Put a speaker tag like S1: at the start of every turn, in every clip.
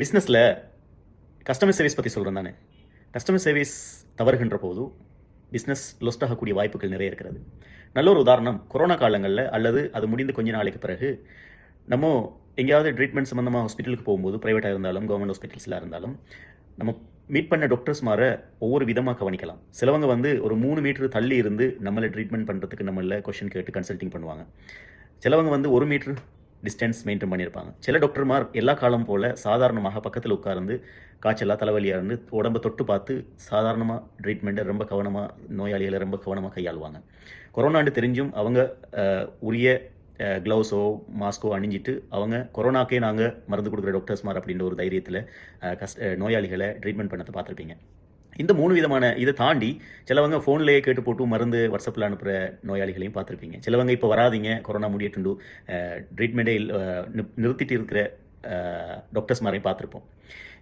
S1: பிஸ்னஸில் customer service பற்றி சொல்கிறேன் தானே கஸ்டமர் சர்வீஸ் தவறுகின்ற போது பிஸ்னஸ் லொஸ்ட் ஆகக்கூடிய வாய்ப்புகள் நிறைய இருக்கிறது. நல்ல ஒரு உதாரணம் கொரோனா காலங்களில் அல்லது அது முடிந்து கொஞ்ச நாளைக்கு பிறகு நம்ம எங்கேயாவது ட்ரீட்மெண்ட் சம்மந்தமாக ஹாஸ்பிட்டலுக்கு போகும்போது ப்ரைவேட்டாக இருந்தாலும் கவர்மெண்ட் ஹாஸ்பிட்டல்ஸில் இருந்தாலும் நம்ம மீட் பண்ண டாக்டர்ஸ் மாற ஒவ்வொரு விதமாக கவனிக்கலாம். சிலவங்க வந்து ஒரு மூணு மீட்டர் தள்ளி இருந்து நம்மளை ட்ரீட்மெண்ட் பண்ணுறதுக்கு நம்மள கொஷின் கேட்டு கன்சல்டிங் பண்ணுவாங்க. சிலவங்க வந்து ஒரு மீட்டர் டிஸ்டன்ஸ் மெயின்டைன் பண்ணியிருப்பாங்க. சில டாக்டர்மார் எல்லா காலம் போல் சாதாரணமாக பக்கத்தில் உட்கார்ந்து காய்ச்சலாக தலைவலியாக இருந்து உடம்பை தொட்டு பார்த்து சாதாரணமாக ட்ரீட்மெண்ட்டை ரொம்ப கவனமாக நோயாளிகளை ரொம்ப கவனமாக கையாளுவாங்க. கொரோனாண்டு தெரிஞ்சும் அவங்க உரிய க்ளவுஸோ மாஸ்கோ அணிஞ்சிட்டு அவங்க கொரோனாக்கே நாங்கள் மருந்து கொடுக்குற டாக்டர்ஸ்மார் அப்படின்ற ஒரு தைரியத்தில் கஸ்ட நோயாளிகளை ட்ரீட்மெண்ட் பண்ணதை பார்த்துருப்பீங்க. இந்த மூணு விதமான இதை தாண்டி சிலவங்க ஃபோன்லேயே கேட்டு போட்டு மருந்து வாட்ஸ்அப்பில் அனுப்புகிற நோயாளிகளையும் பார்த்துருப்பீங்க. சிலவங்க இப்போ வராதீங்க கொரோனா முடியட்டுண்டு ட்ரீட்மெண்ட்டே நிறுத்திட்டு இருக்கிற டாக்டர்ஸ் மாதிரி பார்த்துருப்போம்.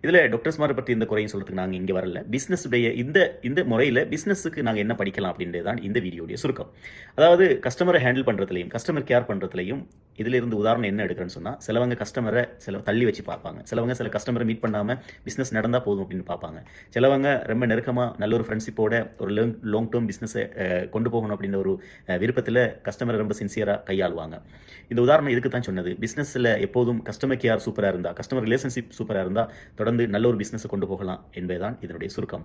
S1: இதில் டாக்டர்ஸ் மாதிரி பற்றி இந்த குறையும் சொல்கிறதுக்கு நாங்கள் இங்கே வரல. பிஸ்னஸுடைய இந்த இந்த முறையில் பிஸ்னஸுக்கு நாங்கள் என்ன படிக்கலாம் அப்படின்றது தான் இந்த வீடியோடைய சுருக்கம். அதாவது கஸ்டமரை ஹேண்டில் பண்ணுறதுலையும் கஸ்டமர் கேர் பண்ணுறதுலையும் இதில் இருந்து உதாரணம் என்ன எடுக்கிறேன்னு சொன்னால் சிலவங்க கஸ்டமரை சில தள்ளி வச்சு பார்ப்பாங்க. சிலவங்க சில கஸ்டமரை மீட் பண்ணாமல் பிஸ்னஸ் நடந்தால் போதும் அப்படின்னு பார்ப்பாங்க. சிலவங்க ரொம்ப நெருக்கமாக நல்ல ஒரு ஃப்ரெண்ட்ஷிப்போட ஒரு லாங் லாங் டேர்ம் பிஸ்னஸை கொண்டு போகணும் அப்படின்ற ஒரு விருப்பத்தில் கஸ்டமரை ரொம்ப சின்சியராக கையாளுவாங்க. இந்த உதாரணம் இதுக்கு தான் சொன்னது. பிஸ்னஸில் எப்போதும் கஸ்டமர் கேர் சூப்பராக இருந்தால் கஸ்டமர் ரிலேஷன்ஷிப் சூப்பராக இருந்தால் தொடர்ந்து நல்ல ஒரு பிஸ்னஸை கொண்டு போகலாம் என்பதுதான் இதனுடைய சுருக்கம்.